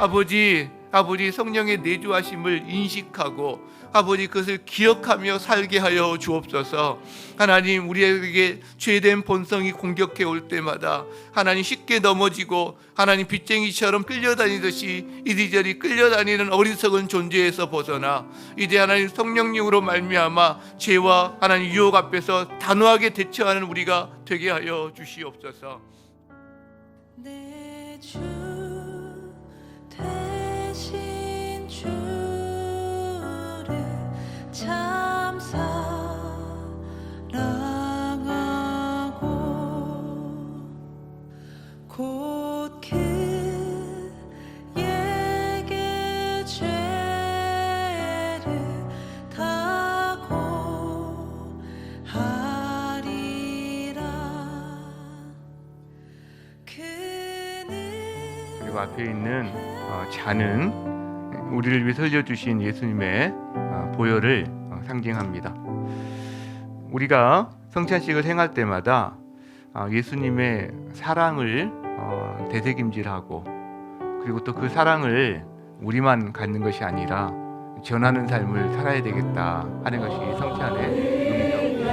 아버지, 아버지 성령의 내주하심을 인식하고 아버지 그것을 기억하며 살게 하여 주옵소서. 하나님 우리에게 죄된 본성이 공격해 올 때마다 하나님 쉽게 넘어지고 하나님 빚쟁이처럼 끌려다니듯이 이리저리 끌려다니는 어리석은 존재에서 벗어나 이제 하나님 성령님으로 말미암아 죄와 하나님 유혹 앞에서 단호하게 대처하는 우리가 되게 하여 주시옵소서. 내주 앞에 있는 어, 잔은 우리를 위해 흘려주신 예수님의 어, 보혈을 어, 상징합니다. 우리가 성찬식을 행할 때마다 어, 예수님의 사랑을 어, 되새김질하고 그리고 또 그 사랑을 우리만 갖는 것이 아니라 전하는 삶을 살아야 되겠다 하는 것이 성찬의 의미입니다.